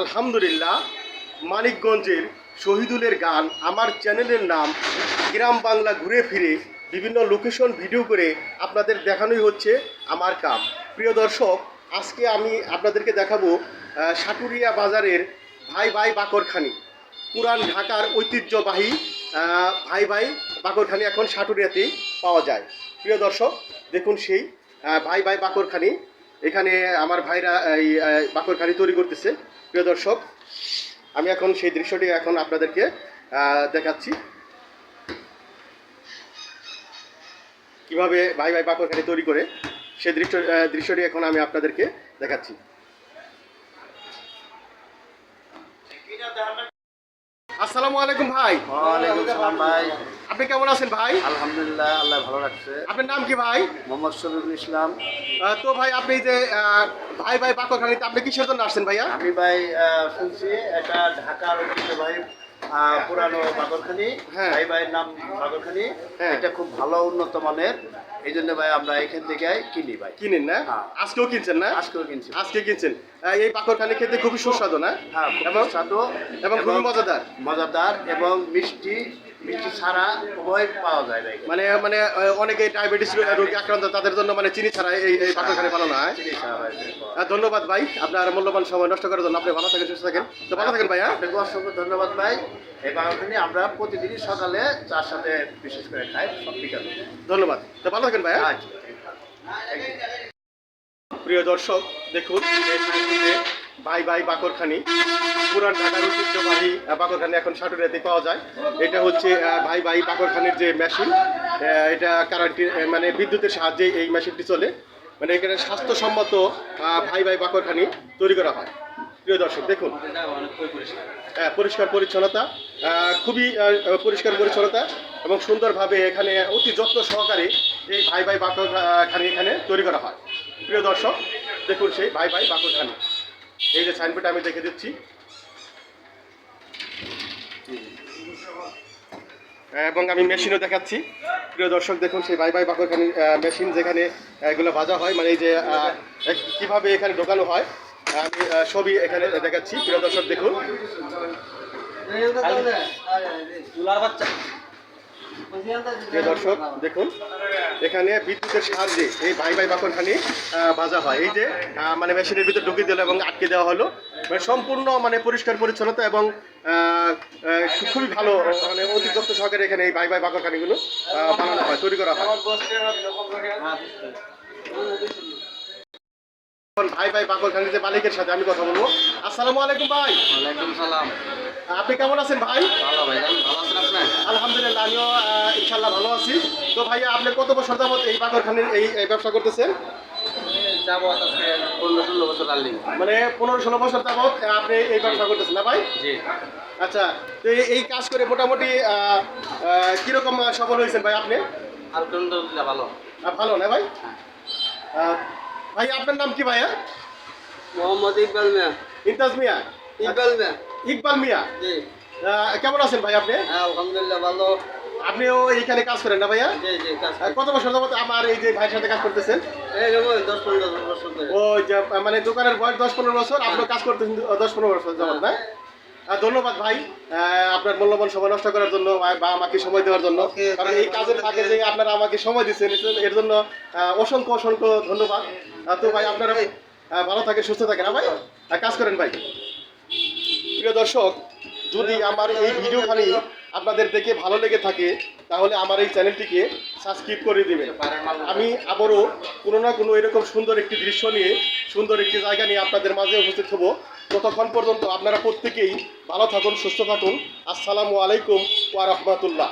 আলহামদুলিল্লাহ, মানিকগঞ্জের শহীদুলের গান আমার চ্যানেলের নাম গ্রাম বাংলা ঘুরে ফিরে বিভিন্ন লোকেশন ভিডিও করে আপনাদের দেখানোই হচ্ছে আমার কাম। প্রিয় দর্শক, আজকে আমি আপনাদেরকে দেখাবো সাটুরিয়া বাজারের ভাই ভাই বাকরখানি। পুরান ঢাকার ঐতিহ্যবাহী ভাই ভাই বাকরখানি এখন সাটুরিয়াতেই পাওয়া যায়। প্রিয় দর্শক, দেখুন সেই ভাই ভাই বাকরখানি। এখানে আমার ভাইরা এই বাকরখানি তৈরি করতেছে। প্রিয় দর্শক, আমি এখন সেই দৃশ্যটি এখন আপনাদেরকে দেখাচ্ছি। কীভাবে ভাই ভাই বাকরখানি তৈরি করে সেই দৃশ্য দৃশ্যটি এখন আমি আপনাদেরকে দেখাচ্ছি। আসসালামু আলাইকুম ভাই। ওয়ালাইকুম সালাম ভাই। আপনি কেমন আছেন ভাই? আলহামদুলিল্লাহ আল্লাহ ভালো রাখছে। আপনার নাম কি ভাই? মোহাম্মদ শরীফুল ইসলাম। তো ভাই আপনি যে ভাই ভাই বাকরখানিতে আপনি কিসের জন্য আসছেন ভাইয়া? আমি ভাই শুনছি এটা ঢাকার ঐতিহ্যবাহী আহ, পুরানো বাগরখানি হ্যাঁ। ভাই ভাইয়ের নাম বাগরখানি হ্যাঁ। এটা খুব ভালো উন্নত মানের। এই জন্য ভাই আমরা এখান থেকে কিনি ভাই। কিনেন না? হ্যাঁ। আজকেও কিনছেন না? আজকেও কিনছি। আজকে কিনছেন। এই পাকড়খানি খেতে খুবই সুস্বাদু না? হ্যাঁ এবং সুস্বাদু এবং খুবই মজাদার। মজাদার এবং মিষ্টি মিষ্টি ছাড়া উভয় পাওয়া যায় ভাই মানে মানে অনেকে ডায়াবেটিস রোগী আক্রান্ত তাদের জন্য মানে চিনি ছাড়া এই এই পাকড়খানি বানানো হয়। চিনি ছাড়া ধন্যবাদ ভাই আপনার মূল্যবান সময় নষ্ট করার জন্য। আপনি ভালো থাকেন সুস্থ থাকেন। তো ভালো থাকেন ভাইয়া আপনাকে অসংখ্য ধন্যবাদ ভাই। এই বাগানখানি আমরা প্রতিদিনই সকালে চার সাথে বিশেষ করে খাই সব বিকালে। ধন্যবাদ। তো ভালো থাকেন ভাইয়া আচ্ছা প্রিয় দর্শক দেখুন ভাই ভাই বাকরখানি। পুরান ঢাকার ঐতিহ্যবাহী বাকরখানি এখন সাটুরিয়াতে পাওয়া যায়। এটা হচ্ছে ভাই ভাই বাকরখানির যে মেশিন এটা কারেন্টের মানে বিদ্যুতের সাহায্যে এই মেশিনটি চলে। মানে এখানে স্বাস্থ্যসম্মত ভাই ভাই বাকরখানি তৈরি করা হয়। প্রিয় দর্শক দেখুন। হ্যাঁ, পরিষ্কার পরিচ্ছন্নতা খুবই পরিষ্কার পরিচ্ছন্নতা এবং সুন্দরভাবে এখানে অতি যত্ন সহকারে এই ভাই ভাই বাকর আহ, এখানে তৈরি করা হয়। প্রিয় দর্শক দেখুন সেই ভাই ভাই বাকর খানি এই যে সাইনবোর্ড আমি দেখে দিচ্ছি। এবং আমি মেশিনও দেখাচ্ছি। প্রিয় দর্শক, দেখুন সেই ভাই ভাই বাকরখানি মেশিন যেখানে এগুলো ভাজা হয়। মানে এই যে কীভাবে এখানে ঢোকানো হয়, আমি ছবি এখানে দেখাচ্ছি। প্রিয় দর্শক, দেখুন। দর্শক দেখুন এখানে বিদ্যুতের সাহায্যে এই ভাই ভাই বাকরখানি আহ, ভাজা হয়। এই যে মানে মেশিনের ভিতরে ঢুকিয়ে দিল এবং আটকে দেওয়া হলো। মানে সম্পূর্ণ মানে পরিষ্কার পরিচ্ছন্নতা এবং খুবই ভালো মানে অতি যত্ন সহকারে এখানে এই ভাই ভাই বাকরখানিগুলো আহ, বানানো হয় তৈরি করা হয়। ভাই ভাই বাকরখানি যে মালিকের সাথে আমি কথা বলব। আসসালামু আলাইকুম ভাই। ওয়ালাইকুম সালাম। আপনি কেমন আছেন ভাই? ভালো ভাই ভালো আছেন আপনি? আলহামদুলিল্লাহ আমিও আহ, ইনশাল্লাহ ভালো আছি। তো ভাইয়া আপনি কত বছর যাবত এই বাকরখানির এই ব্যবসা করতেছেন? আজকে পনেরো ষোলো বছর মানে পনেরো ষোলো বছর যাবত আপনি এই ব্যবসা করতেছেন না ভাই? জি। আচ্ছা তো এই- কাজ করে মোটামুটি কীরকম সফল হয়েছেন ভাই আপনি? আলহামদুলিল্লাহ ভালো? ভালো না ভাই? আহ, ভাই আপনার নাম কি ভাইয়া মোহাম্মদ ইকবাল মিয়া। ইন্তাজ মিয়া। ইকবাল মিয়া। ইকবাল মিয়া। জি। কেমন আছেন ভাই আপনি? হ্যাঁ আলহামদুলিল্লাহ ভালো। আপনিও এখানে কাজ করেন না ভাইয়া? জি জি কাজ কত বছর যাবত আমার এই যে ভাইয়ের সাথে কাজ করতেছেন? ওই মানে দোকানের বয়স দশ পনেরো বছর আপনি কাজ করতেছেন দশ পনেরো বছর যাবত না? আহ, ধন্যবাদ ভাই আপনার মূল্যবান সময় নষ্ট করার জন্য বা আমাকে সময় দেওয়ার জন্য। কারণ এই কাজের ফাঁকে যে আপনারা আমাকে সময় দিচ্ছেন এর- জন্য অসংখ্য অসংখ্য ধন্যবাদ। তো ভাই আপনারা ভালো থাকেন সুস্থ থাকেন হ্যাঁ ভাই? কাজ করেন ভাই। প্রিয় দর্শক যদি আমার এই ভিডিওখানি আপনাদের দেখে ভালো লেগে থাকে তাহলে আমার এই চ্যানেলটিকে সাবস্ক্রাইব করে দেবেন। আমি আবারও কোনো না কোনো এরকম সুন্দর একটি দৃশ্য নিয়ে সুন্দর একটি জায়গা নিয়ে আপনাদের মাঝে উপস্থিত হব। ততক্ষণ পর্যন্ত আপনারা প্রত্যেকেই ভালো থাকুন সুস্থ থাকুন। আসসালামু আলাইকুম ওয়া রাহমাতুল্লাহ।